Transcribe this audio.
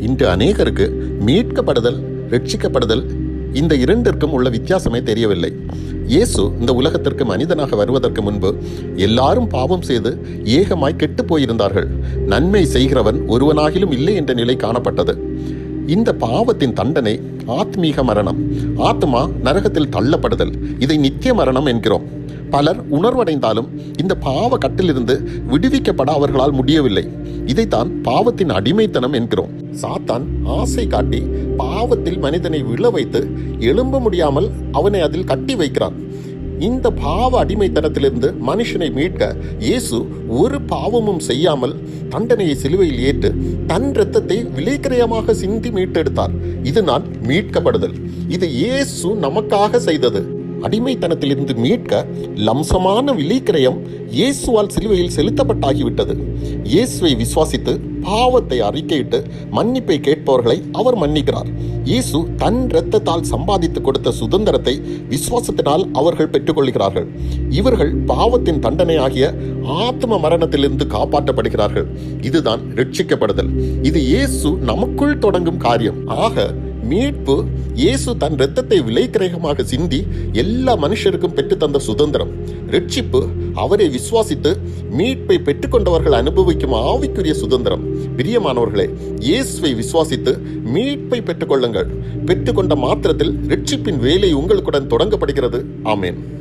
இன்று அநேகருக்கு மீட்கப்படுதல் ரட்சிக்கப்படுதல் இந்த இரண்டிற்கும் உள்ள வித்தியாசமே தெரியவில்லை. இயேசு இந்த உலகத்திற்கு மனிதனாக வருவதற்கு முன்பு எல்லாரும் பாவம் செய்து ஏகமாய் கெட்டு போயிருந்தார்கள். நன்மை செய்கிறவன் ஒருவனாகிலும் இல்லை என்ற நிலை காணப்பட்டது. இந்த பாவத்தின் தண்டனை ஆத்மீக மரணம். ஆத்மா நரகத்தில் தள்ளப்படுதல். இதை நித்திய மரணம் என்கிறோம். பலர் உணர்வடைந்தாலும் இந்த பாவ கட்டிலிருந்து விடுவிக்கப்பட அவர்களால் முடியவில்லை. இதைத்தான் பாவத்தின் அடிமைத்தனம் என்கிறோம். சாத்தான் ஆசை காட்டி பாவத்தில் மனிதனை விழ வைத்து எழும்ப முடியாமல் அவனை அதில் கட்டி வைக்கிறான். இந்த பாவ அடிமைத்தனத்திலிருந்து மனுஷனை மீட்க இயேசு ஒரு பாவமும் செய்யாமல் தண்டனையை சிலுவையில் ஏற்று தன் இரத்தத்தை விலைக்கிரயமாக சிந்தி மீட்டெடுத்தார். இது நான் மீட்கப்படுதல். இது இயேசு நமக்காக செய்தது. அடிமைத்தனத்திலிருந்து மீட்க லம்சமான விலைக்கிரயம் இயேசுவால் சிலுவையில் செலுத்தப்பட்டாகிவிட்டது. இயேசுவை விசுவாசித்து பாவத்தை அறிக்கையிட்டு மன்னிப்பை கேட்பவர்களை அவர் மன்னிக்கிறார். இயேசு தன் இரத்தத்தால் சம்பாதித்து கொடுத்த சுதந்திரத்தை விசுவாசத்தினால் அவர்கள் பெற்றுக்கொள்கிறார்கள். இவர்கள் பாவத்தின் தண்டனையாகிய ஆத்ம மரணத்திலிருந்து காப்பாற்றப்படுகிறார்கள். இதுதான் ரட்சிக்கப்படுதல். இது இயேசு நமக்குள் தொடங்கும் காரியம். ஆக மீட்பு இயேசு தன் இரத்தத்தை விலைக்கிரகமாக சிந்தி எல்லா மனுஷருக்கும் பெற்றுத்தந்த சுதந்திரம். ரட்சிப்பு அவரை விசுவாசித்து மீட்பை பெற்றுக்கொண்டவர்கள் அனுபவிக்கும் ஆவிக்குரிய சுதந்திரம். பிரியமானவர்களே இயேசுவை விசுவாசித்து மீட்பை பெற்றுக்கொள்ளுங்கள். பெற்றுக்கொண்ட மாத்திரத்தில் ரட்சிப்பின் வேலை உங்களுக்குடன் தொடங்கப்படுகிறது. ஆமேன்.